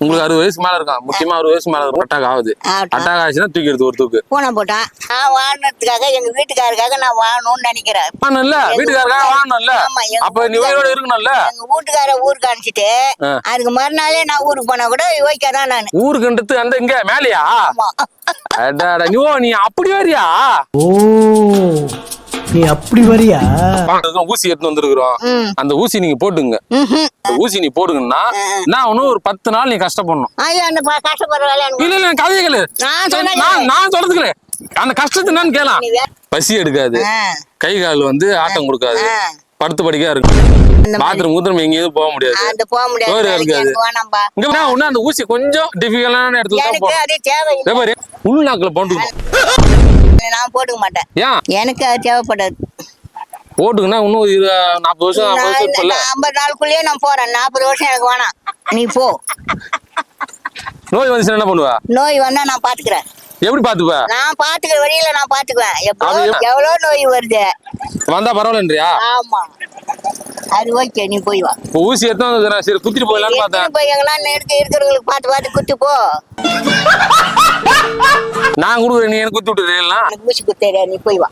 உங்களுக்கு அறுபது வயசு மேல இருக்கும் முக்கியமா அறுபது வயசு மேல இருக்கும் அட்டாக் ஆகுது. அட்டாக் ஆச்சுன்னா தூக்கிடுது ஒரு தூக்கு. பூனை போட்டான் நான் வாழறதுக்காக எங்க வீட்டுக்காரருக்காக நான் வாழணும்னு நினைக்கிறேன். வாங்கணும்ல. வீட்டுக்காரக்காக எங்க அப்ப நீ உயிரோட இருக்கணும்ல. எங்க வீட்டுக்கார ஊருக்கு அனுப்பிச்சிட்டு. அதுக்கு மறுநாளே நான் ஊருக்கு போனா கூட ஓய்க்காதான் நானு. ஊருக்குன்றது அந்த இங்க மேலையா? ஆமா. அடாடா நீ ஓ நீ அப்படி வரியா? ஓ. நீ அப்படி வரியா? ஊசி எடுத்து வந்திருக்கிறோம். அந்த ஊசி நீங்க போட்டுங்க. ஊசி நீ போடுங்கன்னா நான் இன்னும் ஒரு பத்து நாள் நீ கஷ்டப்படணும். இல்ல இல்ல கதையை கேளு. நான் சொல்றதுக்கு அந்த கஷ்டத்தை என்னன்னு வே- பசி எடுக்காது. கை கால் வந்து ஆட்டம் கொடுக்காது. படுத்து படிக்கா இருக்கும். பாத்ரூம் ஊத்திரம் எங்கேயும் போக முடியாது. அந்த போக முடியாது. இருக்காது. இங்க ஒண்ணு அந்த ஊசி கொஞ்சம் டிஃபிகல்டான இடத்துல தான் பாரு உள்நாக்குல போட்டுக்கணும் நான் போட்டுக்க மாட்டேன். ஏன்? எனக்கு அது தேவைப்படாது. போட்டுக்குன்னா இன்னும் நாற்பது வருஷம் நாற்பது ஐம்பது நாளுக்குள்ளேயே நான் போறேன். நாற்பது வருஷம் எனக்கு வேணாம். நீ போ. நோய் வந்துச்சுன்னா என்ன பண்ணுவ? நோய் வந்தா நான் பாத்துக்கிறேன். எப்படி பாத்துப்ப? நான் பாத்துக்கிற வழியில நான் பாத்துக்குவேன். எவ்வளவு நோய் வருது? வந்தா பரவாயில்லன்றியா? ஆமா. அது ஓகே நீ போய் வா. ஊசி வந்து நான் சரி குத்திட்டு போயிடலான்னு பார்த்தேன். போய் எங்கெல்லாம் இருக்க இருக்கிறவங்களுக்கு பார்த்து பார்த்து குத்து போ. நான் கொடுக்குறேன் நீ எனக்கு குத்து விட்டுறேன் எனக்கு குத்தேரியா நீ போய் வா.